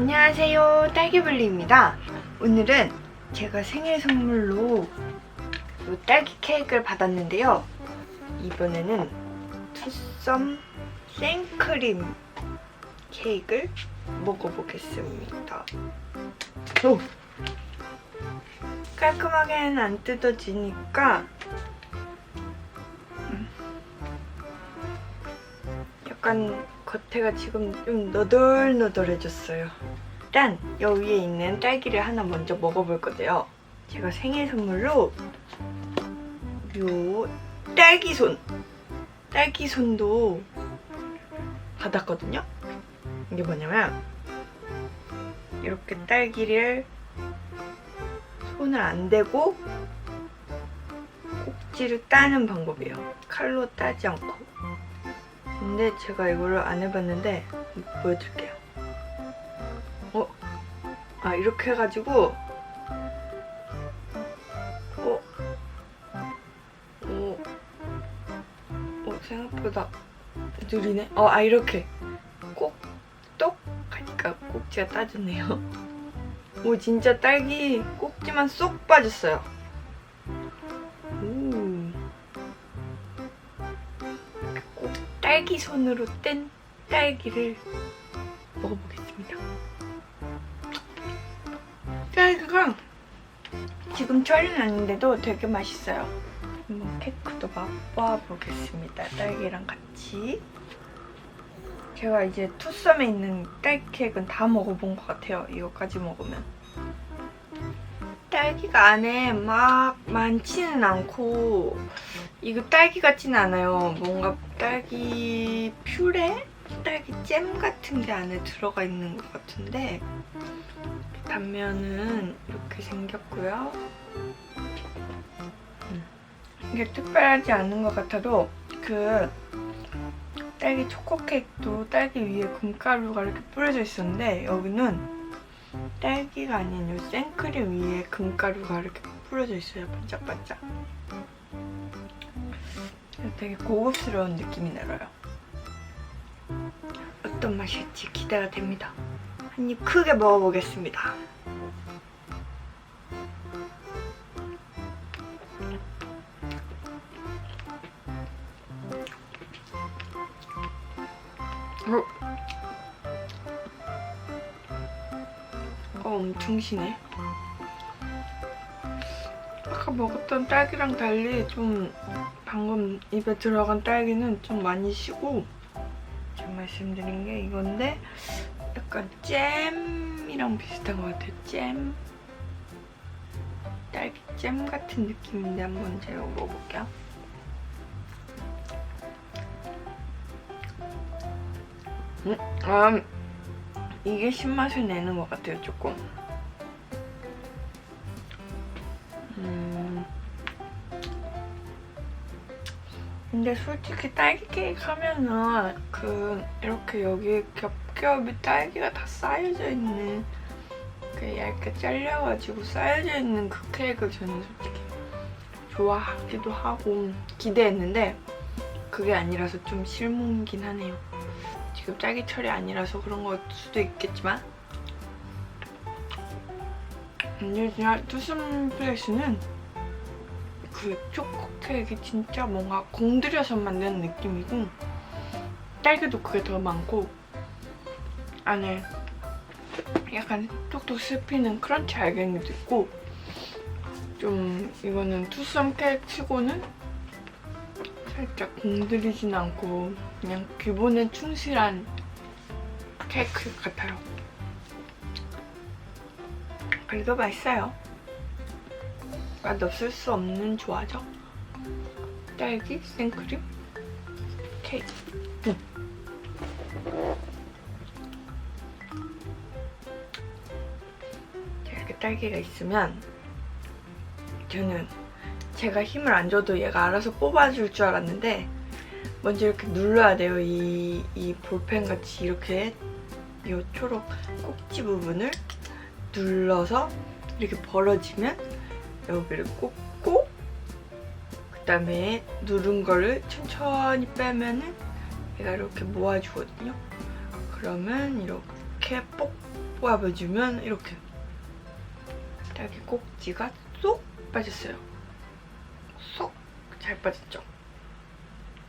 안녕하세요 딸기블리입니다 오늘은 제가 생일 선물로 요 딸기 케이크를 받았는데요 이번에는 투썸 생크림 케이크를 먹어보겠습니다 오! 깔끔하게는 안 뜯어지니까 음. 약간 겉에가 지금 좀 너덜너덜해졌어요. 일단 여기 위에 있는 딸기를 하나 먼저 먹어볼 건데요. 제가 생일 선물로 요 딸기손 딸기손도 받았거든요. 이게 뭐냐면 이렇게 딸기를 손을 안 대고 꼭지를 따는 방법이에요. 칼로 따지 않고. 근데 제가 이거를 안 해봤는데 보여드릴게요. 어? 아 이렇게 해가지고 어? 어? 어 생각보다 느리네. 어, 아 이렇게 꼭똑 하니까 꼭지가 따졌네요. 오 진짜 딸기 꼭지만 쏙 빠졌어요. 딸기 손으로 뗀 딸기를 먹어보겠습니다. 딸기가 지금 철이 났는데도 되게 맛있어요. 한번 케이크도 맛봐보겠습니다. 딸기랑 같이. 제가 이제 투썸에 있는 딸기 케이크는 다 먹어본 것 같아요. 이거까지 먹으면. 딸기가 안에 막 많지는 않고 이거 딸기 같지는 않아요. 뭔가 딸기 퓨레? 딸기 잼 같은 게 안에 들어가 있는 것 같은데 단면은 이렇게 생겼고요. 음. 이게 특별하지 않은 것 같아도 그 딸기 초코 케이크도 딸기 위에 금가루가 이렇게 뿌려져 있었는데 여기는 딸기가 아닌 이 생크림 위에 금가루가 이렇게 뿌려져 있어요. 반짝반짝. 되게 고급스러운 느낌이 들어요. 어떤 맛일지 기대가 됩니다. 한 입 크게 먹어보겠습니다. 어, 엄청 시네. 아까 먹었던 딸기랑 달리 좀 방금 입에 들어간 딸기는 좀 많이 시고 제가 말씀드린 게 이건데 약간 잼이랑 비슷한 것 같아요. 잼. 딸기 잼 같은 느낌인데 한번 제가 먹어볼게요. 음, 아, 이게 신맛을 내는 것 같아요, 조금. 음. 근데 솔직히 딸기 케이크 하면은 그 이렇게 여기 겹겹이 딸기가 다 쌓여져 있는 그 얇게 잘려가지고 쌓여져 있는 그 케이크 저는 솔직히 좋아하기도 하고 기대했는데 그게 아니라서 좀 실망이긴 하네요. 지금 딸기철이 아니라서 그런 걸 수도 있겠지만. 근데 그냥 투썸 플레이스는 그 초코 케이크 진짜 뭔가 공들여서 만든 느낌이고 딸기도 그게 더 많고 안에 약간 톡톡 씹히는 크런치 알갱이도 있고 좀 이거는 투썸 케이크 치고는 살짝 공들이진 않고 그냥 기본에 충실한 케이크 같아요. 그래도 맛있어요. 맛없을 수 없는 조화죠. 딸기, 생크림, 케이크. 음. 이렇게 딸기가 있으면 저는 제가 힘을 안 줘도 얘가 알아서 뽑아줄 줄 알았는데 먼저 이렇게 눌러야 돼요. 이, 이 볼펜 같이 이렇게 이 초록 꼭지 부분을 눌러서 이렇게 벌어지면 여기를 꽂고 그 다음에 누른 거를 천천히 빼면은 얘가 이렇게 모아주거든요. 그러면 이렇게 뽁 뽑아주면 이렇게 딸기 꼭지가 쏙 빠졌어요. 쏙 잘 빠졌죠?